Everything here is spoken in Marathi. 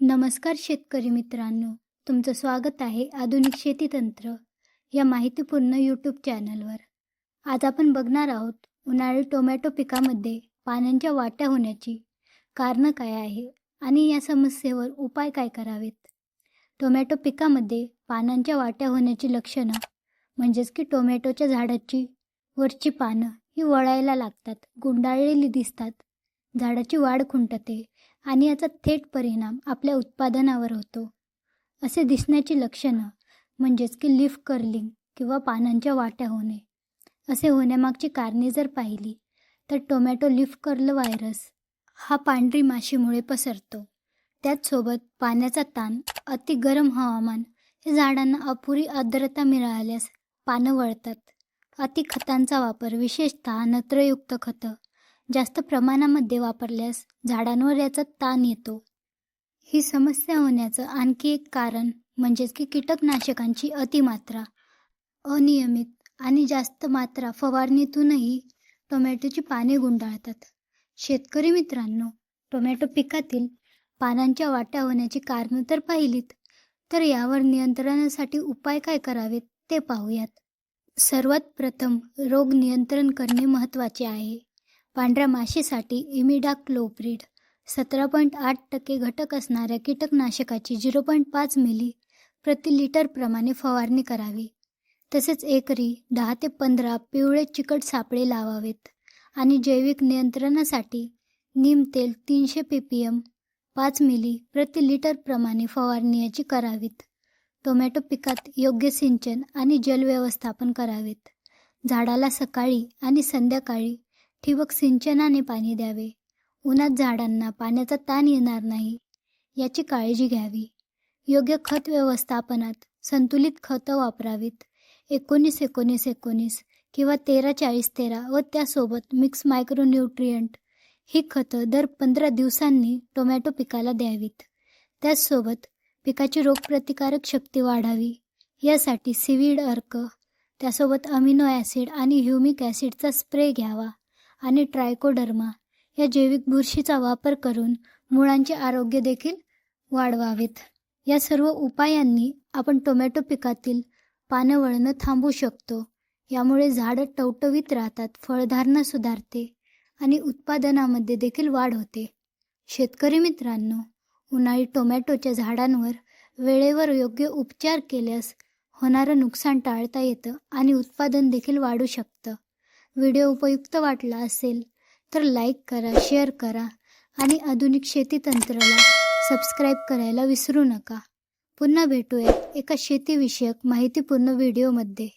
नमस्कार शेतकरी मित्रांनो तुमचं स्वागत आहे आधुनिक शेती तंत्र या माहितीपूर्ण यूट्यूब चॅनलवर आज आपण बघणार आहोत उन्हाळी टोमॅटो पिकामध्ये पाण्याच्या वाट्या होण्याची कारणं काय आहे आणि या समस्येवर उपाय काय करावेत? टोमॅटो पिकामध्ये पानांच्या वाट्या होण्याची लक्षणं म्हणजेच की टोमॅटोच्या झाडाची वरची पानं ही वळायला लागतात गुंडाळलेली दिसतात झाडाची वाढ खुंटते आणि याचा थेट परिणाम आपल्या उत्पादनावर होतो. असे दिसण्याची लक्षणं म्हणजेच की लिफ कर्लिंग किंवा पानांच्या वाट्या होणे. असे होण्यामागची कारणे जर पाहिली तर टोमॅटो लिफ कर्ल व्हायरस हा पांढरी माशीमुळे पसरतो. त्याचसोबत पाण्याचा ताण अति गरम हवामान हे झाडांना अपुरी आर्द्रता मिळाल्यास पानं वळतात. अति खतांचा वापर विशेषतः नत्रयुक्त खतं जास्त प्रमाणामध्ये वापरल्यास झाडांवर याचा ताण येतो. ही समस्या होण्याचं आणखी एक कारण म्हणजेच की कीटकनाशकांची अतिमात्रा अनियमित आणि जास्त मात्रा फवारणीतूनही टोमॅटोची पाने गुंडाळतात. शेतकरी मित्रांनो टोमॅटो पिकातील पानांच्या वाट्या होण्याची कारणं तर पाहिलीत तर यावर नियंत्रणासाठी उपाय काय करावेत ते पाहूयात. सर्वात प्रथम रोग नियंत्रण करणे महत्त्वाचे आहे. पांढऱ्या माशीसाठी इमिडा क्लोप्रिड सतरा पॉईंट आठ टक्के घटक असणाऱ्या कीटकनाशकाची झिरो पॉईंट पाच मिली प्रति लिटरप्रमाणे फवारणी करावी. तसेच एकरी दहा ते पंधरा पिवळे चिकट सापळे लावावेत आणि जैविक नियंत्रणासाठी नीम तेल तीनशे पी पी एम पाच मिली प्रति लिटरप्रमाणे फवारणी याची करावीत. टोमॅटो पिकात योग्य सिंचन आणि जल व्यवस्थापन करावेत. झाडाला सकाळी आणि संध्याकाळी ठिबक सिंचनाने पाणी द्यावे. उन्हात झाडांना पाण्याचा ताण येणार नाही याची काळजी घ्यावी. योग्य खत व्यवस्थापनात संतुलित खतं वापरावीत. एकोणीस एकोणीस एकोणीस किंवा तेरा चाळीस तेरा व त्यासोबत मिक्स मायक्रोन्यूट्रियंट ही खतं दर पंधरा दिवसांनी टोमॅटो पिकाला द्यावीत. त्याचसोबत पिकाची रोगप्रतिकारक शक्ती वाढावी. यासाठी सिविड अर्क त्यासोबत अमिनो ॲसिड आणि ह्युमिक ॲसिडचा स्प्रे घ्यावा. आणि ट्रायकोडर्मा या जैविक बुरशीचा वापर करून मुळांचे आरोग्य देखील वाढवावेत. या सर्व उपायांनी आपण टोमॅटो पिकातील पानं वळणं थांबवू शकतो. यामुळे झाडं टवटवीत राहतात फळधारणा सुधारते आणि उत्पादनामध्ये देखील वाढ होते. शेतकरी मित्रांनो उन्हाळी टोमॅटोच्या झाडांवर वेळेवर योग्य उपचार केल्यास होणारं नुकसान टाळता येतं आणि उत्पादन देखील वाढू शकतं. व्हिडिओ उपयुक्त वाटला असेल तर लाईक करा शेअर करा आणि आधुनिक शेती तंत्राला सबस्क्राईब करायला विसरू नका. पुन्हा भेटूया एका शेतीविषयक माहितीपूर्ण व्हिडिओमध्ये.